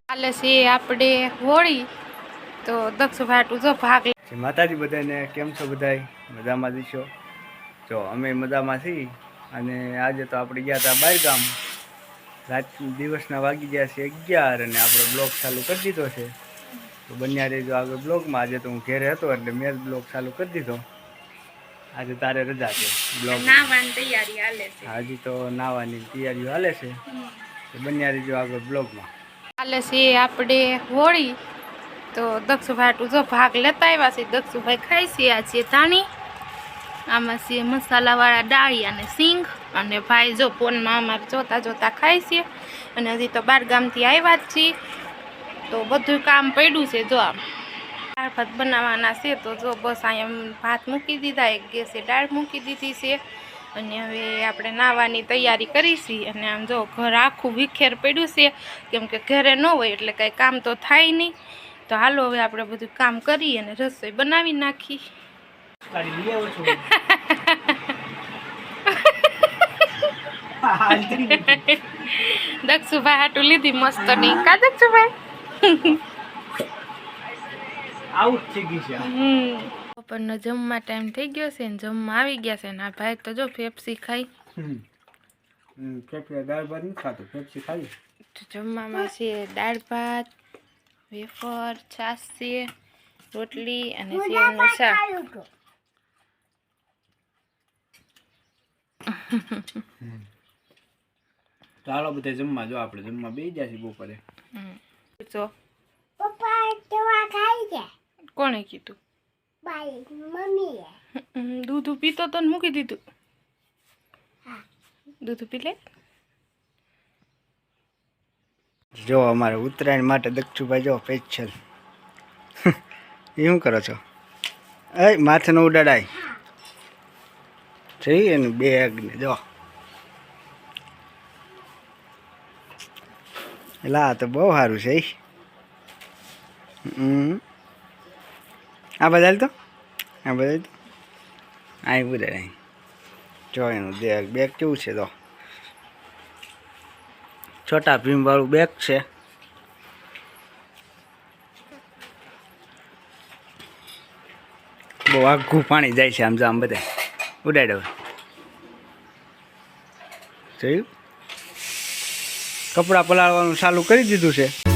કાલે છે આપણે હોળી તો દક્ષ ભાટું જો ભાગ માતાજી બધાને કેમ છો બધાય? મજામાં દીશો જો અમે મજામાં છીએ. અને આજે તો આપણે ગયા હતા બહારગામ રાત દિવસના વાગી ગયા છે અગિયાર અને આપણે બ્લોગ ચાલુ કરી દીધો છે. તો બન્યા રહેજો આગળ બ્લોગમાં. આજે તો હું ઘેરે હતો એટલે મેં જ બ્લોગ ચાલુ કરી દીધો. આજે તારે રજા છે બ્લોગ. નાવાની તૈયારી હાલે છે. હજી તો નાવાની તૈયારીઓ હાલે છે. બન્યા રહેજો આગળ બ્લોગમાં. હાલે છે આપણે હોળી. તો દક્ષભાઈ ભાટું જો ભાગ લેતા આવ્યા છે. દક્ષુભાઈ ખાય છે આ છે ધાણી. આમાં છે મસાલાવાળા ડાળી અને સિંગ. અને ભાઈ જો ફોનમાં અમારે જોતા જોતા ખાય છે. અને હજી તો બાર ગામથી આવ્યા જ છીએ. તો બધું કામ પડ્યું છે જો આમ. દાળ ભાત બનાવવાના છે તો જો બસ અહીંયા ભાત મૂકી દીધા એક ગેસે દાળ મૂકી દીધી છે. અને હવે આપણે નાવાની તૈયારી કરીશી. અને આમ જો ઘર આખું વિખેર પડ્યું છે કેમ કે ઘરે ન હોય એટલે કાંઈ કામ તો થાય નહીં. તો હાલો હવે આપણે બધું કામ કરી અને રસોઈ બનાવી નાખી દક્ષુભાઈ હાટું લીધી મસ્ત નહીં કા દક્ષુભાઈ? આવું જ થઈ ગઈ છે. હમ. બપોરનો જમવા ટાઈમ થઈ ગયો છે ને જમવા આવી ગયા છે ને આ ભાઈ તો જો ફેફસી ખાઈ. ફેફસી દાળ ભાત નથી ખાતો ફેફસી ખાવી તો જમવામાં છે દાળ ભાત વેફર છાશ છે રોટલી અને સેવનું શાક. ચાલો બધા જમવા જો આપણે. જમવા બે ગયા છીએ બપોરે. હમ. જો પપ્પા દવા ખાઈ ગયા કોણે કીધું? દૂધ પીતો તો ને મૂકી દીધું. હા. દૂધ પી લે. જો અમારે ઉત્તરાયણ માટે દક્ષુભાઈ જો સ્પેશિયલ એ શું કરો છો? એ માથેનો ઉડાડાય. થઈ એનું બેગ ને જો. એટલે આ તો બહુ સારું છે. હમ. આ બધા તો આ બધા તો અહીં ઉડાડાય જો એનું બેગ કેવું છે તો છોટા ભીમવાળું બેગ છે બહુ આઘું પાણી જાય છે આમ જો આમ બધા ઉડાડો જોયું કપડાં પલાળવાનું ચાલુ કરી દીધું છે